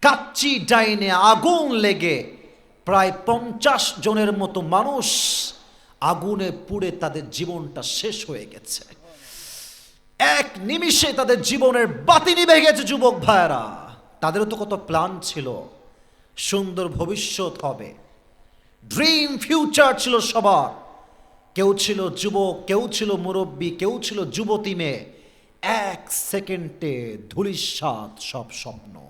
কাচ্চি ডাইনে আগুন লেগে প্রায় পঞ্চাশ জনের মতো মানুষ আগুনে পুড়ে তাদের জীবনটা শেষ হয়ে গেছে। এক নিমিষে তাদের জীবনের বাতি নিভে গেছে যুবক ভাইয়েরা। তাদেরও তো কত প্ল্যান ছিল। সুন্দর ভবিষ্যৎ হবে। ড্রিম ফিউচার ছিল সবার। কেউ ছিল যুবক, কেউ ছিল মুরব্বী, কেউ ছিল যুবতী মেয়ে। এক সেকেন্ডে ধুলিস্বাদ সব স্বপ্ন।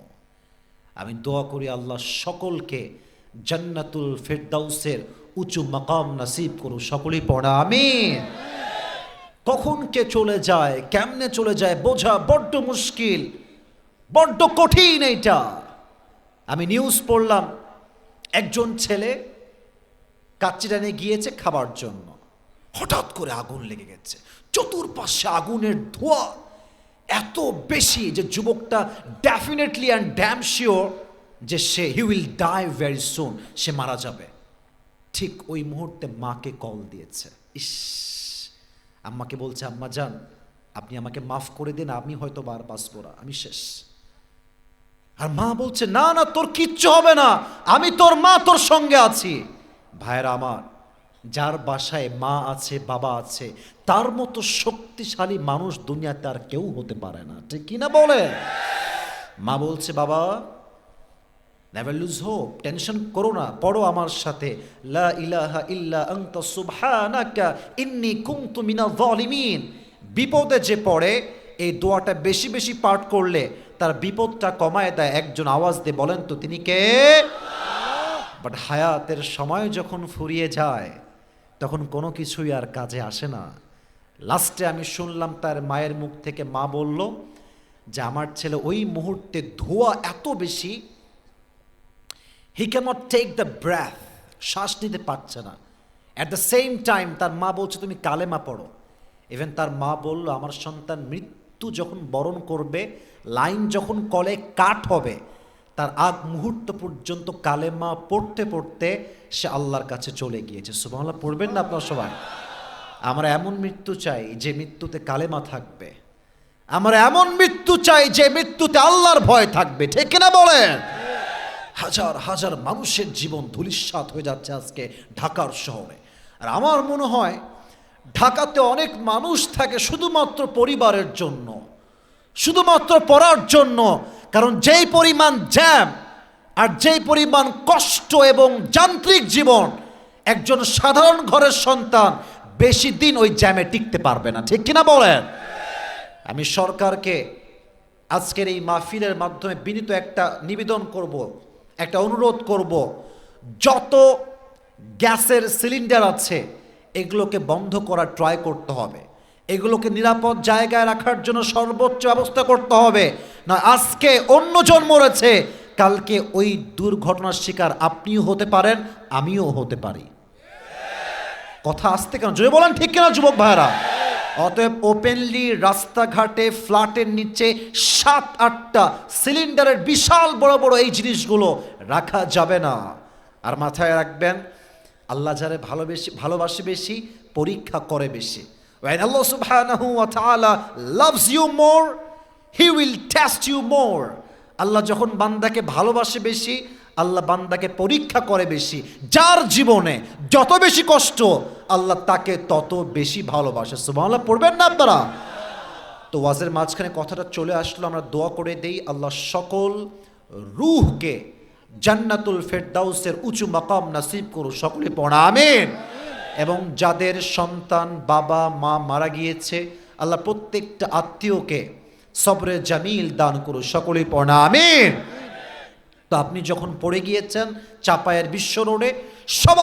আমি দোয়া করি আল্লাহ সকলকে জান্নাতুল ফেরদাউসের উঁচু মাকাম নাসিব করু সকলেই পড়া আমি কখন কে চলে যায়, কেমনে চলে যায়, বোঝা বড্ড মুশকিল, বড্ড কঠিন এইটা। আমি নিউজ পড়লাম, একজন ছেলে কাচ্চিটানে গিয়েছে খাবার জন্য। হঠাৎ করে আগুন লেগে গেছে, চতুর্পাশে আগুনের ধোঁয়া। এত বেশি যে যুবকটা ডেফিনেটলি অ্যান্ড ড্যাম শিওর যে সে he will die very soon সে মারা যাবে। ঠিক ওই মুহূর্তে মাকে কল দিয়েছে। ইস, আম্মাকে বলছে, আম্মা যান, আপনি আমাকে মাফ করে দিন, আমি হয়তো বার বাঁচবো না, আমি শেষ। আর মা বলছে, না না, তোর কিচ্ছু হবে না, আমি তোর মা, তোর সঙ্গে আছি। ভাইরা আমার যার বাসায় মা আছে, বাবা আছে, তার মতো শক্তিশালী মানুষ দুনিয়াতে আর কেউ হতে পারে না। ঠিক কি না বলে? মা বলছে, বাবা নেভার লুজ হোপ টেনশন করো না, পড়ো আমার সাথে। লা ইলাহা ইল্লা আনতা সুবহানাকা, ইন্নী কুনতু মিনাল যালিমিন। বিপদে যে পড়ে, এই দোয়াটা বেশি বেশি পাঠ করলে তার বিপদটা কমায় দেয়। একজন আওয়াজ দিয়ে বলেন তো, তিনি কে? বাট হায়াতের সময় যখন ফুরিয়ে যায় তখন কোনো কিছুই আর কাজে আসে না। লাস্টে আমি শুনলাম তার মায়ের মুখ থেকে মা বলল যে, আমার ছেলে ওই মুহূর্তে ধোয়া এত বেশি he can't take the breath শ্বাস নিতে পারছে না। অ্যাট দ্য সেম টাইম তার মা বলছে, তুমি কালেমা পড়ো। ইভেন তার মা বলল, আমার সন্তান মৃত্যু যখন বরণ করবে, লাইন যখন কলে কাট হবে তার আগ মুহূর্ত পর্যন্ত কালেমা পড়তে পড়তে সে আল্লাহর কাছে চলে গিয়েছে। সুবহানাল্লাহ, পড়বেন না আপনার সবাই? আমরা এমন মৃত্যু চাই যে মৃত্যুতে কালেমা থাকবে। আমরা এমন মৃত্যু চাই যে মৃত্যুতে আল্লাহর ভয় থাকবে। ঠিক না বলেন? হাজার হাজার মানুষের জীবন ধুলিস্বাত হয়ে যাচ্ছে আজকে ঢাকার শহরে। আর আমার মনে হয়, ঢাকাতে অনেক মানুষ থাকে শুধুমাত্র পরিবারের জন্য, শুধুমাত্র পড়ার জন্য কারণ যেই পরিমাণ জ্যাম আর যেই পরিমাণ কষ্ট এবং যান্ত্রিক জীবন একজন সাধারণ ঘরের সন্তান বেশি দিন ওই জ্যামে টিকতে পারবে না। ঠিক কিনা বলেন? আমি সরকারকে আজকের এই মাহফিলের মাধ্যমে বিনীত একটা নিবেদন করব, একটা অনুরোধ করব। যত গ্যাসের সিলিন্ডার আছে, এগুলোকে বন্ধ করার ট্রাই করতে হবে। এগুলোকে নিরাপদ জায়গায় রাখার জন্য সর্বোচ্চ ব্যবস্থা করতে হবে। না, আজকে অন্যজন মরেছে কালকে ওই দুর্ঘটনার শিকার আপনিও হতে পারেন, আমিও হতে পারি। কথা আসতে কেন? জয় বলেন, ঠিক কেনা যুবক ভাইরা অতএব ওপেনলি রাস্তাঘাটে, ফ্ল্যাটের নিচে সাত, আটটা সিলিন্ডারের বিশাল বড় বড় এই জিনিসগুলো রাখা যাবে না। আর মাথায় রাখবেন, আল্লাহ যারে ভালোবেসে, ভালোবাসে বেশি, পরীক্ষা করে বেশি। When Allah subhanahu wa ta'ala loves you more, will will you more Allah যখন বান্দাকে ভালোবাসে বেশি আল্লাহ বান্দাকে পরীক্ষা করে বেশি। যার জীবনে যত বেশি কষ্ট আল্লাহ তাকে তত বেশি ভালোবাসে। সুবহানাল্লাহ পড়বেন না আপনারা? তো ওয়াজের মাঝখানে কথাটা চলে আসলো আমরা দোয়া করে দেই। আল্লাহ সকল রুহকে জান্নাতুল ফেরদাউসের উঁচু মাকাম নাসিব করু সকলে পড়া এবং যাদের সন্তান বাবা মা মারা গিয়েছে আল্লাহ প্রত্যেকটা আত্মীয়কে সবরে জামিল দান করু সকলেই পড়া আমিন। তো আপনি যখন পড়ে গিয়েছেন, চাপায়ের বিশ্ব রোডে, সব